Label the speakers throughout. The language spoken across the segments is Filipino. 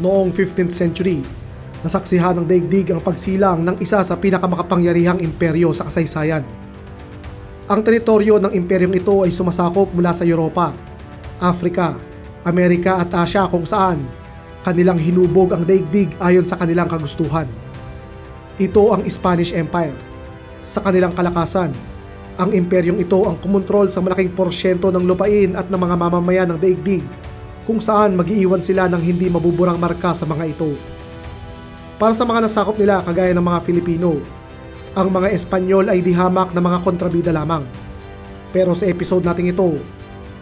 Speaker 1: Noong 15th century, nasaksihan ng daigdig ang pagsilang ng isa sa pinakamakapangyarihang imperyo sa kasaysayan. Ang teritoryo ng imperyong ito ay sumasakop mula sa Europa, Africa, Amerika at Asia kung saan kanilang hinubog ang daigdig ayon sa kanilang kagustuhan. Ito ang Spanish Empire. Sa kanilang kalakasan, ang imperyong ito ang kumontrol sa malaking porsyento ng lupain at ng mga mamamayan ng daigdig kung saan magiiwan sila ng hindi mabuburang marka sa mga ito. Para sa mga nasakop nila kagaya ng mga Filipino, ang mga Espanyol ay dihamak na mga kontrabida lamang. Pero sa episode nating ito,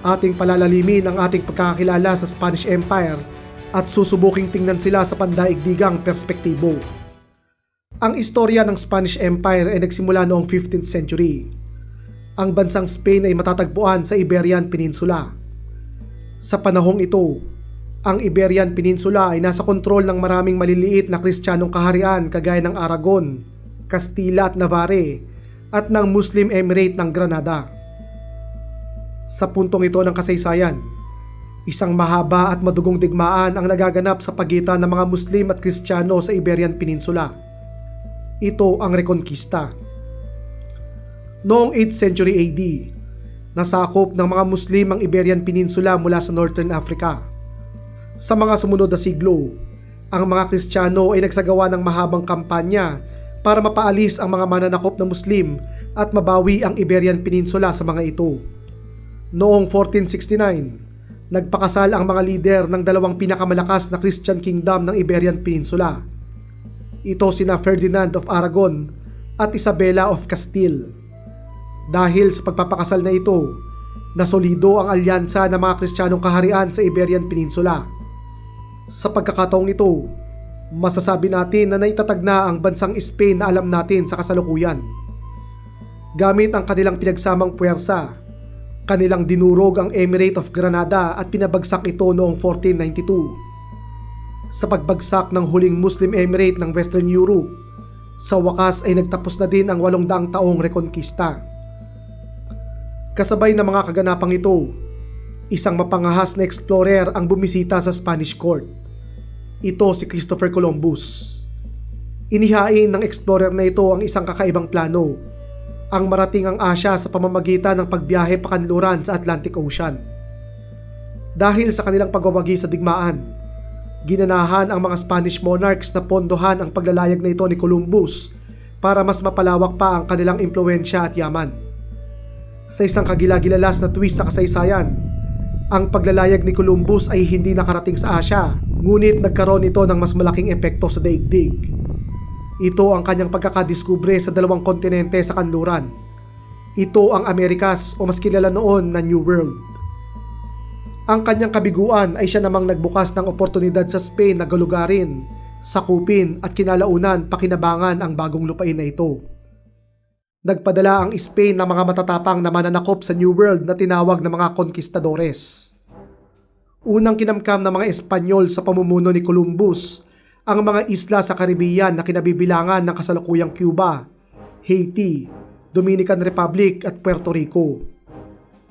Speaker 1: ating palalalimin ang ating pagkakakilala sa Spanish Empire at susubuking tingnan sila sa pandaigdigang perspektibo. Ang istorya ng Spanish Empire ay nagsimula noong 15th century. Ang bansang Spain ay matatagpuan sa Iberian Peninsula. Sa panahong ito, ang Iberian Peninsula ay nasa kontrol ng maraming maliliit na kristyanong kaharian kagaya ng Aragon, Castilla at Navarre at ng Muslim Emirate ng Granada. Sa puntong ito ng kasaysayan, isang mahaba at madugong digmaan ang nagaganap sa pagitan ng mga Muslim at Kristiyano sa Iberian Peninsula. Ito ang Reconquista. Noong 8th century AD, nasakop ng mga Muslim ang Iberian Peninsula mula sa Northern Africa. Sa mga sumunod na siglo, ang mga Kristiyano ay nagsagawa ng mahabang kampanya para mapaalis ang mga mananakop na Muslim at mabawi ang Iberian Peninsula sa mga ito. Noong 1469, nagpakasal ang mga lider ng dalawang pinakamalakas na Christian kingdom ng Iberian Peninsula. Ito sina Ferdinand of Aragon at Isabella of Castile. Dahil sa pagpapakasal na ito, nasolido ang alyansa ng mga Kristiyanong kaharian sa Iberian Peninsula. Sa pagkakataong ito, masasabi natin na naitatag na ang bansang Spain na alam natin sa kasalukuyan. Gamit ang kanilang pinagsamang puwersa, kanilang dinurog ang Emirate of Granada at pinabagsak ito noong 1492. Sa pagbagsak ng huling Muslim Emirate ng Western Europe, sa wakas ay nagtapos na din ang walong daang taong rekonkista. Kasabay ng mga kaganapang ito, isang mapangahas na explorer ang bumisita sa Spanish court. Ito si Christopher Columbus. Inihain ng explorer na ito ang isang kakaibang plano, ang marating ang Asya sa pamamagitan ng pagbiyahe pakanluran sa Atlantic Ocean. Dahil sa kanilang pagwawagi sa digmaan, ginanahan ang mga Spanish monarchs na pondohan ang paglalayag na ito ni Columbus para mas mapalawak pa ang kanilang impluensya at yaman. Sa isang kagilagilalas na twist sa kasaysayan, ang paglalayag ni Columbus ay hindi nakarating sa Asya, ngunit nagkaroon ito ng mas malaking epekto sa daigdig. Ito ang kanyang pagkakadiskubre sa dalawang kontinente sa kanluran. Ito ang Amerikas o mas kilala noon na New World. Ang kanyang kabiguan ay siya namang nagbukas ng oportunidad sa Spain na galugarin, sakupin at kinalaunan pakinabangan ang bagong lupain na ito. Nagpadala ang Spain ng mga matatapang na mananakop sa New World na tinawag na mga konkistadores. Unang kinamkam ng mga Espanyol sa pamumuno ni Columbus ang mga isla sa Caribbean na kinabibilangan ng kasalukuyang Cuba, Haiti, Dominican Republic at Puerto Rico.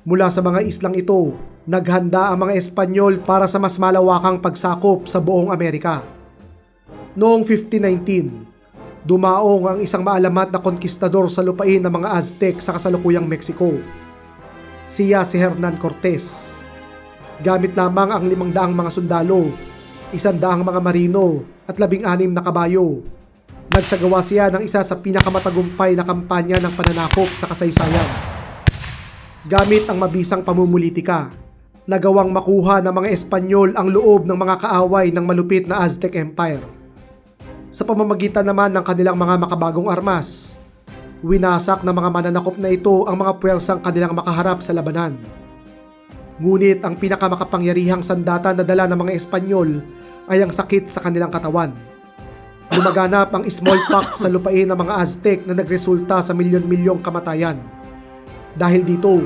Speaker 1: Mula sa mga islang ito, naghanda ang mga Espanyol para sa mas malawakang pagsakop sa buong Amerika. Noong 1519, dumaong ang isang maalamat na konkistador sa lupain ng mga Aztec sa kasalukuyang Mexico. Siya si Hernan Cortez. Gamit lamang ang limang daang mga sundalo, isang daang mga marino at labing anim na kabayo. Nagsagawa siya ng isa sa pinakamatagumpay na kampanya ng pananakop sa kasaysayan. Gamit ang mabisang pamumulitika, nagawang makuha ng mga Espanyol ang loob ng mga kaaway ng malupit na Aztec Empire. Sa pamamagitan naman ng kanilang mga makabagong armas, winasak ng mga mananakop na ito ang mga puwersang kanilang makaharap sa labanan. Ngunit ang pinakamakapangyarihang sandata na dala ng mga Espanyol ay ang sakit sa kanilang katawan. Lumaganap ang smallpox sa lupain ng mga Aztec na nagresulta sa milyon-milyong kamatayan. Dahil dito,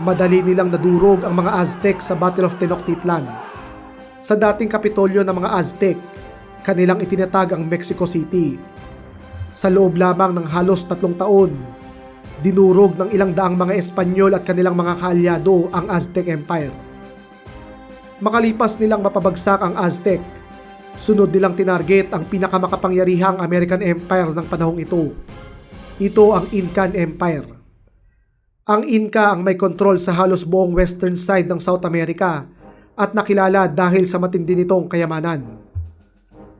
Speaker 1: madali nilang nadurog ang mga Aztec sa Battle of Tenochtitlan. Sa dating kapitolyo ng mga Aztec, kanilang itinatag ang Mexico City. Sa loob lamang ng halos tatlong taon, dinurog ng ilang daang mga Espanyol at kanilang mga kaalyado ang Aztec Empire. Makalipas nilang mapabagsak ang Aztec, Sunod nilang tinarget ang pinakamakapangyarihang American Empire ng panahong ito. Ito ang Incan Empire. Ang Inca ang may kontrol sa halos buong western side ng South America at nakilala dahil sa matindi nitong kayamanan.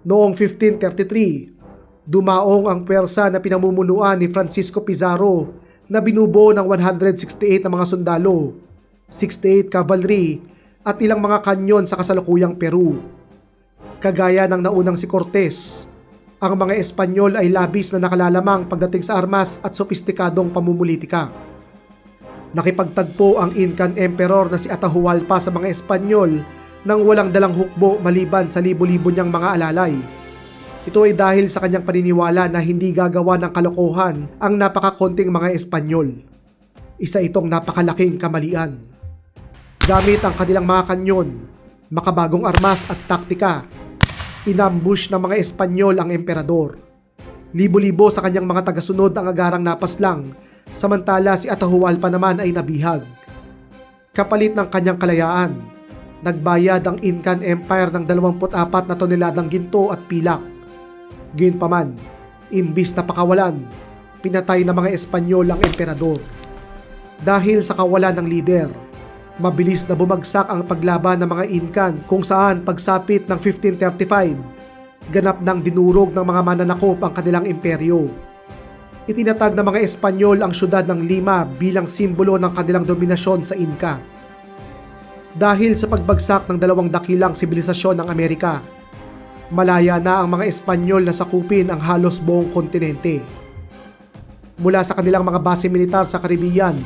Speaker 1: Noong 1533, dumaong ang pwersa na pinamumunuan ni Francisco Pizarro na binubuo ng 168 na mga sundalo, 68 cavalry at ilang mga kanyon sa kasalukuyang Peru. Kagaya ng naunang si Cortez, ang mga Espanyol ay labis na nakalalamang pagdating sa armas at sopistikadong pamumulitika. Nakipagtagpo ang Incan Emperor na si Atahualpa sa mga Espanyol nang walang dalang hukbo maliban sa libo-libo niyang mga alalay. Ito ay dahil sa kanyang paniniwala na hindi gagawa ng kalokohan ang napakakonting mga Espanyol. Isa itong napakalaking kamalian. Gamit ang kanilang mga kanyon, makabagong armas at taktika, inambush ng mga Espanyol ang emperador. Libo-libo sa kanyang mga tagasunod ang agarang napaslang, samantala si Atahualpa naman ay nabihag. Kapalit ng kanyang kalayaan, nagbayad ang Incan Empire ng 24 na toneladang ginto at pilak. Gayunpaman, imbis na pakawalan, pinatay ng mga Espanyol ang emperador. Dahil sa kawalan ng lider, mabilis na bumagsak ang paglaban ng mga Incan kung saan pagsapit ng 1535, ganap ng dinurog ng mga mananakop ang kanilang imperyo. Itinatag ng mga Espanyol ang syudad ng Lima bilang simbolo ng kanilang dominasyon sa Inca. Dahil sa pagbagsak ng dalawang dakilang sibilisasyon ng Amerika, malaya na ang mga Espanyol na sakupin ang halos buong kontinente. Mula sa kanilang mga base militar sa Caribbean,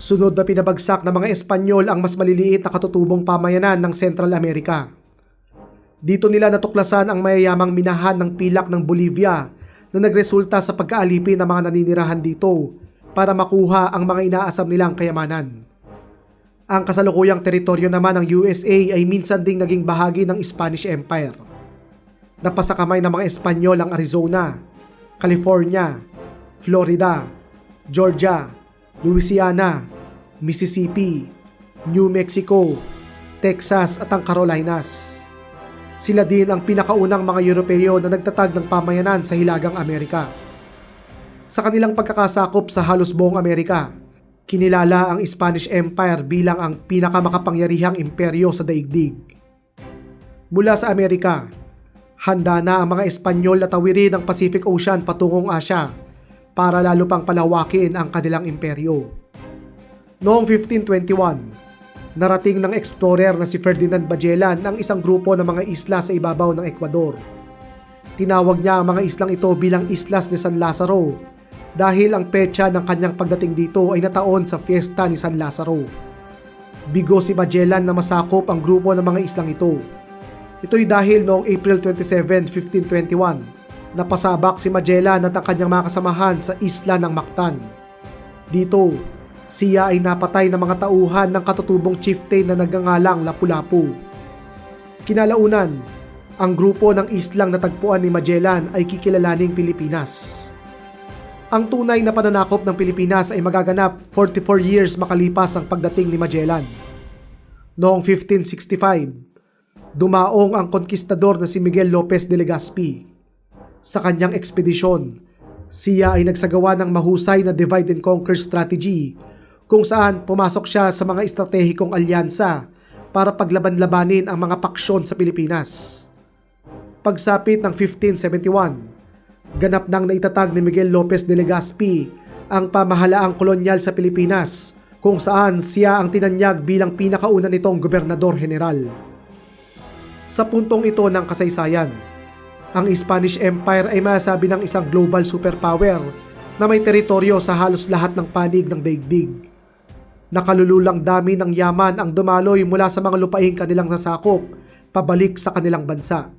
Speaker 1: sunod na pinabagsak ng mga Espanyol ang mas maliliit na katutubong pamayanan ng Central America. Dito nila natuklasan ang mayayamang minahan ng pilak ng Bolivia na nagresulta sa pagkaalipin ng mga naninirahan dito para makuha ang mga inaasam nilang kayamanan. Ang kasalukuyang teritoryo naman ng USA ay minsan ding naging bahagi ng Spanish Empire. Napasakamay ng mga Espanyol ang Arizona, California, Florida, Georgia, Louisiana, Mississippi, New Mexico, Texas at ang Carolinas. Sila din ang pinakaunang mga Europeo na nagtatag ng pamayanan sa Hilagang Amerika. Sa kanilang pagkakasakop sa halos buong Amerika, kinilala ang Spanish Empire bilang ang pinakamakapangyarihang imperyo sa daigdig. Mula sa Amerika, handa na ang mga Espanyol na tawirin ang Pacific Ocean patungong Asya para lalo pang palawakin ang kanilang imperyo. Noong 1521, narating ng explorer na si Ferdinand Magellan ang isang grupo ng mga isla sa ibabaw ng Ecuador. Tinawag niya ang mga islang ito bilang Islas de San Lazaro dahil ang petsa ng kanyang pagdating dito ay nataon sa fiesta ni San Lazaro. Bigo si Magellan na masakop ang grupo ng mga islang ito. Ito'y dahil noong April 27, 1521, napasabak si Magellan at ang kanyang mga kasamahan sa isla ng Mactan. Dito, siya ay napatay ng mga tauhan ng katutubong chieftain na nagangalang Lapu-Lapu. Kinalaunan, ang grupo ng islang natagpuan ni Magellan ay kikilalaning Pilipinas. Ang tunay na pananakop ng Pilipinas ay magaganap 44 years makalipas ang pagdating ni Magellan. Noong 1565, dumaong ang konkistador na si Miguel Lopez de Legazpi sa kanyang ekspedisyon, siya ay nagsagawa ng mahusay na divide and conquer strategy kung saan pumasok siya sa mga estratehikong alyansa para paglaban-labanin ang mga paksyon sa Pilipinas. Pagsapit ng 1571, ganap nang naitatag ni Miguel Lopez de Legazpi ang pamahalaang kolonyal sa Pilipinas kung saan siya ang tinanyag bilang pinakauna nitong gobernador general. Sa puntong ito ng kasaysayan, ang Spanish Empire ay masabi ng isang global superpower na may teritoryo sa halos lahat ng panig ng daigdig. Nakalululang dami ng yaman ang dumaloy mula sa mga lupaing kanilang nasakop pabalik sa kanilang bansa.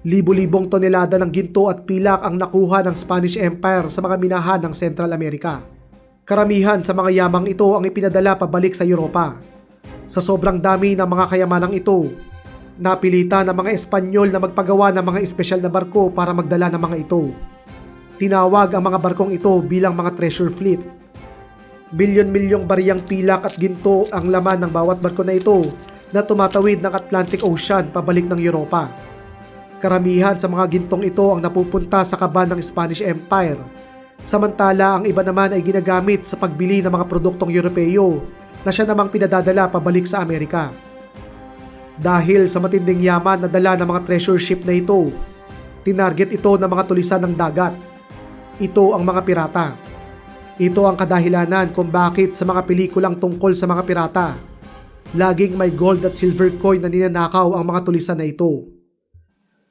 Speaker 1: Libo-libong tonelada ng ginto at pilak ang nakuha ng Spanish Empire sa mga minahan ng Central America. Karamihan sa mga yamang ito ang ipinadala pabalik sa Europa. Sa sobrang dami ng mga kayamanang ito, Napilitan ng mga Espanyol na magpagawa ng mga espesyal na barko para magdala ng mga ito. Tinawag ang mga barkong ito bilang mga treasure fleet. Bilyon-milyong bariyang pilak at ginto ang laman ng bawat barko na ito na tumatawid ng Atlantic Ocean pabalik ng Europa. Karamihan sa mga gintong ito ang napupunta sa kaban ng Spanish Empire, samantala ang iba naman ay ginagamit sa pagbili ng mga produktong Europeo na siya namang pinadadala pabalik sa Amerika. Dahil sa matinding yaman na dala ng mga treasure ship na ito, tinarget ito ng mga tulisan ng dagat. Ito ang mga pirata. Ito ang kadahilanan kung bakit sa mga pelikulang tungkol sa mga pirata, laging may gold at silver coin na ninanakaw ang mga tulisan na ito.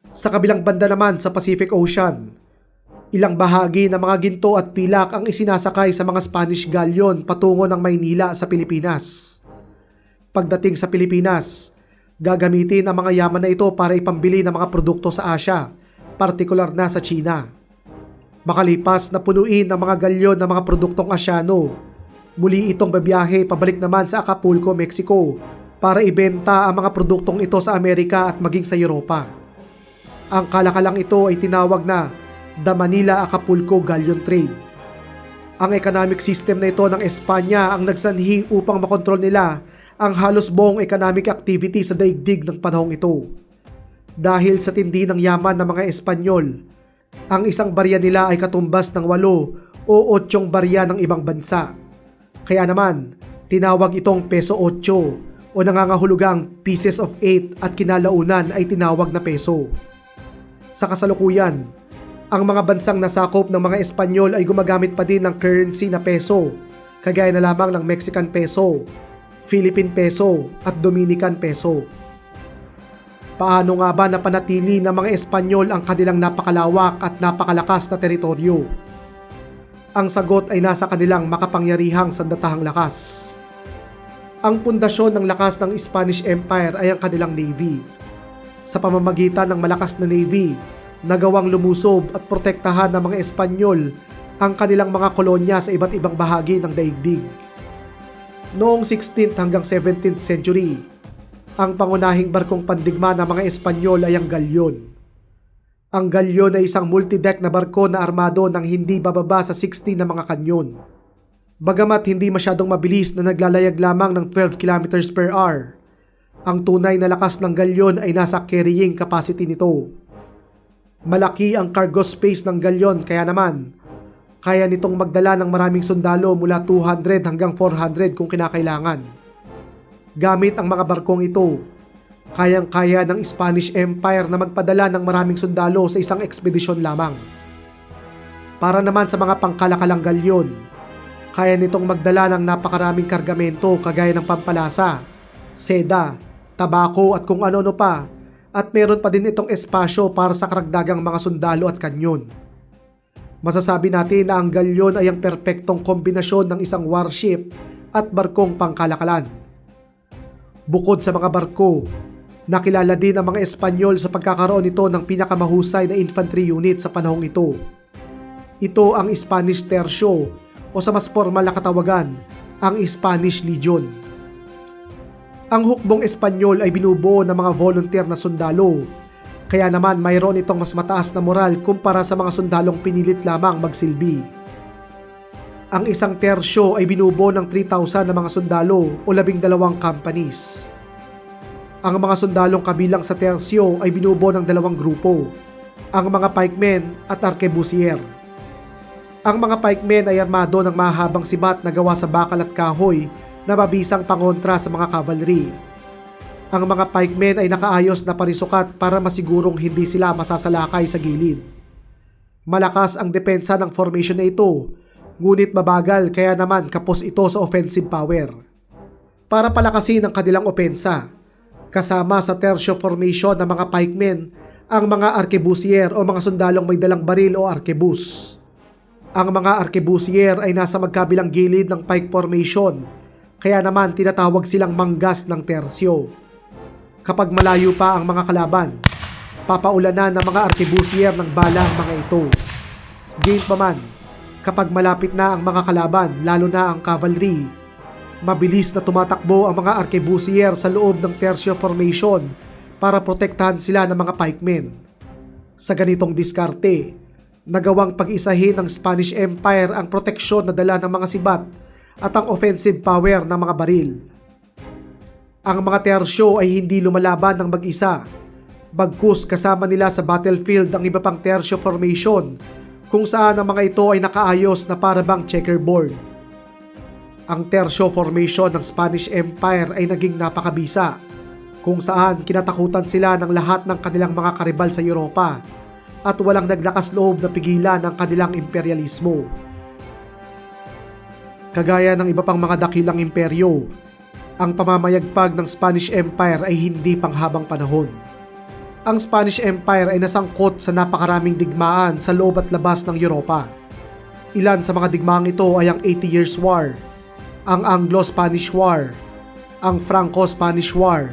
Speaker 1: Sa kabilang banda naman sa Pacific Ocean, ilang bahagi ng mga ginto at pilak ang isinasakay sa mga Spanish galleon patungo ng Maynila sa Pilipinas. Pagdating sa Pilipinas, gagamitin ang mga yaman na ito para ipambili ng mga produkto sa Asia, partikular na sa China. Makalipas na punuin ang mga galyon ng mga produktong Asyano, muli itong babiyahe pabalik naman sa Acapulco, Mexico para ibenta ang mga produktong ito sa Amerika at maging sa Europa. Ang kalakalang ito ay tinawag na The Manila Acapulco Galleon Trade. Ang economic system na ito ng Espanya ang nagsanhi upang makontrol nila ang halos buong economic activity sa daigdig ng panahong ito. Dahil sa tindi ng yaman ng mga Espanyol, ang isang barya nila ay katumbas ng walo o otsyong barya ng ibang bansa. Kaya naman, tinawag itong peso 8 o nangangahulugang pieces of 8 at kinalaunan ay tinawag na peso. Sa kasalukuyan, ang mga bansang nasakop ng mga Espanyol ay gumagamit pa din ng currency na peso, kagaya na lamang ng Mexican peso, Philippine peso at Dominican peso. Paano nga ba napanatili ng mga Espanyol ang kanilang napakalawak at napakalakas na teritoryo? Ang sagot ay nasa kanilang makapangyarihang sandatahang lakas. Ang pundasyon ng lakas ng Spanish Empire ay ang kanilang navy. Sa pamamagitan ng malakas na navy, nagawang lumusob at protektahan ng mga Espanyol ang kanilang mga kolonya sa iba't ibang bahagi ng daigdig. Noong 16th hanggang 17th century, ang pangunahing barkong pandigma ng mga Espanyol ay ang galyon. Ang galyon ay isang multi-deck na barko na armado ng hindi bababa sa 60 na mga kanyon. Bagamat hindi masyadong mabilis na naglalayag lamang ng 12 km per hour, ang tunay na lakas ng galyon ay nasa carrying capacity nito. Malaki ang cargo space ng galyon kaya naman, kaya nitong magdala ng maraming sundalo mula 200 hanggang 400 kung kinakailangan. Gamit ang mga barkong ito, kayang-kaya ng Spanish Empire na magpadala ng maraming sundalo sa isang ekspedisyon lamang. Para naman sa mga pangkalakalang galyon, kaya nitong magdala ng napakaraming kargamento kagaya ng pampalasa, seda, tabako at kung ano-ano pa at meron pa din itong espasyo para sa karagdagang mga sundalo at kanyon. Masasabi natin na ang galyon ay ang perpektong kombinasyon ng isang warship at barkong pangkalakalan. Bukod sa mga barko, nakilala din ang mga Espanyol sa pagkakaroon nito ng pinakamahusay na infantry unit sa panahong ito. Ito ang Spanish Tercio o sa mas formal na katawagan, ang Spanish Legion. Ang hukbong Espanyol ay binubuo ng mga volunteer na sundalo, kaya naman mayroon itong mas mataas na moral kumpara sa mga sundalong pinilit lamang magsilbi. Ang isang tersyo ay binubuo ng 3,000 na mga sundalo o labing dalawang companies. Ang mga sundalong kabilang sa tersyo ay binubuo ng dalawang grupo, ang mga pikemen at arkebusier. Ang mga pikemen ay armado ng mahabang sibat na gawa sa bakal at kahoy na mabisang pangontra sa mga cavalry. Ang mga pikemen ay nakaayos na parisukat para masigurong hindi sila masasalakay sa gilid. Malakas ang depensa ng formation na ito, ngunit mabagal kaya naman kapos ito sa offensive power. Para palakasin ang kanilang opensa, kasama sa tertio formation ng mga pikemen ang mga arkebusier o mga sundalong may dalang baril o arkebus. Ang mga arkebusier ay nasa magkabilang gilid ng pike formation kaya naman tinatawag silang manggas ng tersyo. Kapag malayo pa ang mga kalaban, papaulanan ng mga arkebusier ng bala ang mga ito. Gain pa man, kapag malapit na ang mga kalaban, lalo na ang cavalry, mabilis na tumatakbo ang mga arkebusier sa loob ng tersyo formation para protektahan sila ng mga pikemen. Sa ganitong diskarte, nagawang pag-isahin ng Spanish Empire ang proteksyon na dala ng mga sibat at ang offensive power ng mga baril. Ang mga tersyo ay hindi lumalaban ng mag-isa, Bagkus kasama nila sa battlefield ang iba pang tersyo formation kung saan ang mga ito ay nakaayos na parabang checkerboard. Ang tersyo formation ng Spanish Empire ay naging napakabisa kung saan kinatakutan sila ng lahat ng kanilang mga karibal sa Europa at walang naglakas loob na pigilan ang kanilang imperialismo. Kagaya ng iba pang mga dakilang imperyo, ang pamamayagpag ng Spanish Empire ay hindi panghabang panahon. Ang Spanish Empire ay nasangkot sa napakaraming digmaan sa loob at labas ng Europa. Ilan sa mga digmaang ito ay ang 80 Years' War, ang Anglo-Spanish War, ang Franco-Spanish War,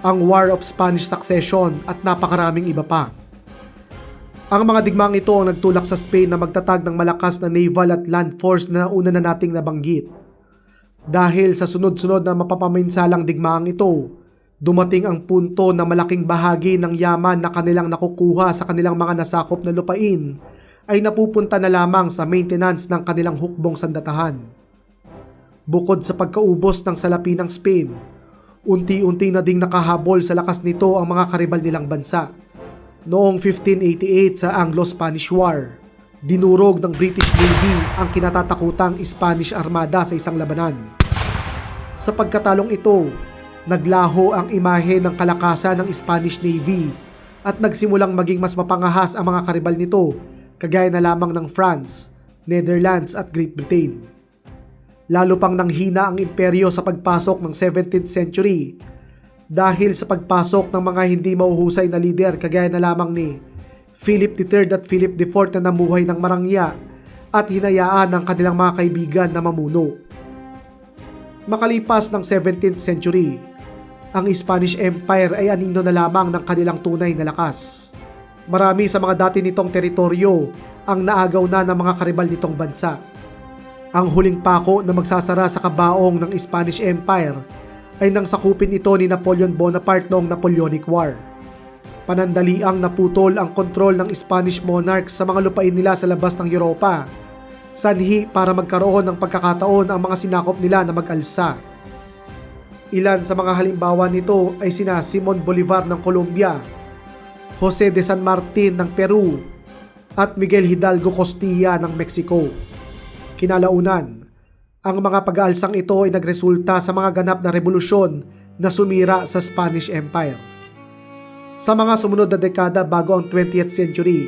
Speaker 1: ang War of Spanish Succession at napakaraming iba pa. Ang mga digmaang ito ang nagtulak sa Spain na magtatag ng malakas na naval at land force na nauna na nating nabanggit. Dahil sa sunod-sunod na mapapaminsalang digmaang ito, dumating ang punto na malaking bahagi ng yaman na kanilang nakukuha sa kanilang mga nasakop na lupain ay napupunta na lamang sa maintenance ng kanilang hukbong sandatahan. Bukod sa pagkaubos ng salapi ng Spain, unti-unti na ding nakahabol sa lakas nito ang mga karibal nilang bansa. Noong 1588 sa Anglo-Spanish War, dinurog ng British Navy ang kinatatakutang Spanish Armada sa isang labanan. Sa pagkatalong ito, naglaho ang imahe ng kalakasan ng Spanish Navy at nagsimulang maging mas mapangahas ang mga karibal nito kagaya na lamang ng France, Netherlands at Great Britain. Lalo pang nanghina ang imperyo sa pagpasok ng 17th century dahil sa pagpasok ng mga hindi mauhusay na lider kagaya na lamang ni Philip III at Philip IV na namuhay ng marangya at hinayaan ng kanilang mga kaibigan na mamuno. Makalipas ng 17th century, ang Spanish Empire ay anino na lamang ng kanilang tunay na lakas. Marami sa mga dati nitong teritoryo ang naagaw na ng mga karibal nitong bansa. Ang huling pako na magsasara sa kabaong ng Spanish Empire ay nang sakupin ito ni Napoleon Bonaparte noong Napoleonic War. Panandaliang naputol ang kontrol ng Spanish monarchs sa mga lupain nila sa labas ng Europa, sanhi para magkaroon ng pagkakataon ang mga sinakop nila na mag-alsa. Ilan sa mga halimbawa nito ay sina Simon Bolivar ng Colombia, Jose de San Martin ng Peru, at Miguel Hidalgo Costilla ng Mexico. Kinalaunan, ang mga pag-aalsang ito ay nagresulta sa mga ganap na revolusyon na sumira sa Spanish Empire. Sa mga sumunod na dekada bago ang 20th century,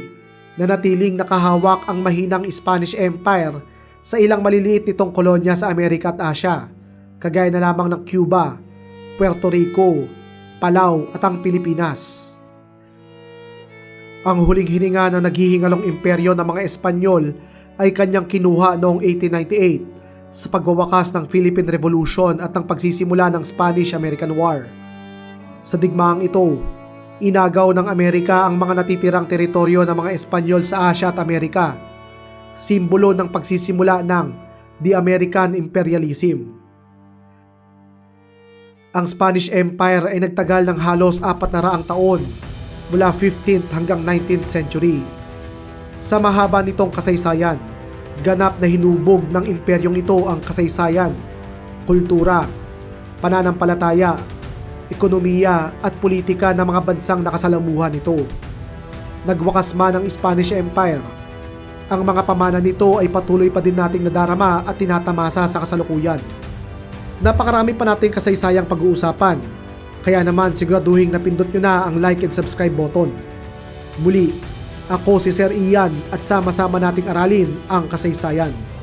Speaker 1: nanatiling nakahawak ang mahinang Spanish Empire sa ilang maliliit nitong kolonya sa Amerika at Asia, kagaya na lamang ng Cuba, Puerto Rico, Palau at ang Pilipinas. Ang huling hininga ng naghihingalong imperyo ng mga Espanyol ay kanyang kinuha noong 1898 sa pagwawakas ng Philippine Revolution at ng pagsisimula ng Spanish-American War. Sa digmaang ito, inagaw ng Amerika ang mga natitirang teritoryo ng mga Espanyol sa Asia at Amerika, simbolo ng pagsisimula ng The American Imperialism. Ang Spanish Empire ay nagtagal ng halos apat na raang taon mula 15th hanggang 19th century. Sa mahaba nitong kasaysayan, ganap na hinubog ng imperyong ito ang kasaysayan, kultura, pananampalataya, ekonomiya at politika ng mga bansang nakasalamuhan nito. Nagwakas man ang Spanish Empire, ang mga pamana nito ay patuloy pa din nating nadarama at tinatamasa sa kasalukuyan. Napakarami pa nating kasaysayang pag-uusapan, kaya naman siguraduhin na pindot nyo na ang like and subscribe button. Muli, ako si Sir Ian at sama-sama nating aralin ang kasaysayan.